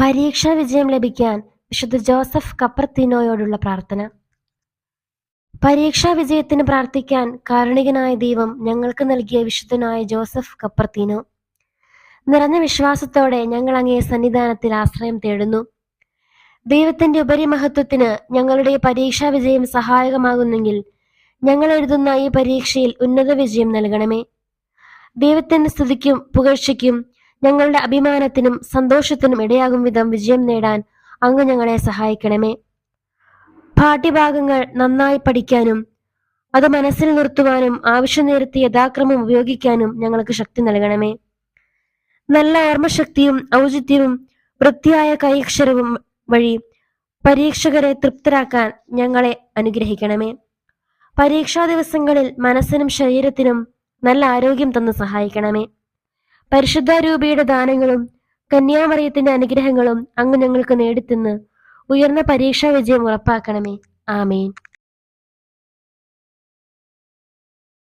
പരീക്ഷാ വിജയം ലഭിക്കാൻ വിശുദ്ധ ജോസഫ് കപ്പർത്തിനോയോടുള്ള പ്രാർത്ഥന. പരീക്ഷാ വിജയത്തിന് പ്രാർത്ഥിക്കാൻ കാരുണികനായ ദൈവം ഞങ്ങൾക്ക് നൽകിയ വിശുദ്ധനായ ജോസഫ് കപ്പർത്തിനോ. നിറഞ്ഞ വിശ്വാസത്തോടെ ഞങ്ങൾ അങ്ങേ സന്നിധാനത്തിൽ ആശ്രയം തേടുന്നു. ദൈവത്തിന്റെ ഉപരിമഹത്വത്തിന് ഞങ്ങളുടെ പരീക്ഷാ വിജയം സഹായകമാകുന്നെങ്കിൽ ഞങ്ങൾ എഴുതുന്ന ഈ പരീക്ഷയിൽ ഉന്നത വിജയം നൽകണമേ. ദൈവത്തിന്റെ സ്തുതിക്കും പുകഴ്ചയ്ക്കും ഞങ്ങളുടെ അഭിമാനത്തിനും സന്തോഷത്തിനും ഇടയാകും വിധം വിജയം നേടാൻ അങ്ങ് ഞങ്ങളെ സഹായിക്കണമേ. പാഠ്യഭാഗങ്ങൾ നന്നായി പഠിക്കാനും അത് മനസ്സിൽ നിർത്തുവാനും ആവശ്യം നേരത്തെ യഥാക്രമം ഉപയോഗിക്കാനും ഞങ്ങൾക്ക് ശക്തി നൽകണമേ. നല്ല ഓർമ്മശക്തിയും ഔചിത്യവും വൃത്തിയായ കൈക്ഷരവും വഴി പരീക്ഷകരെ തൃപ്തരാക്കാൻ ഞങ്ങളെ അനുഗ്രഹിക്കണമേ. പരീക്ഷാ ദിവസങ്ങളിൽ മനസ്സിനും ശരീരത്തിനും നല്ല ആരോഗ്യം തന്ന് സഹായിക്കണമേ. പരിശുദ്ധ രൂപിയുടെ ദാനങ്ങളും കന്യാമറിയത്തിന്റെ അനുഗ്രഹങ്ങളും അങ്ങ് ഞങ്ങൾക്ക് നേടിത്തന്ന് ഉയർന്ന പരീക്ഷാ വിജയം ഉറപ്പാക്കണമേ. ആമേൻ.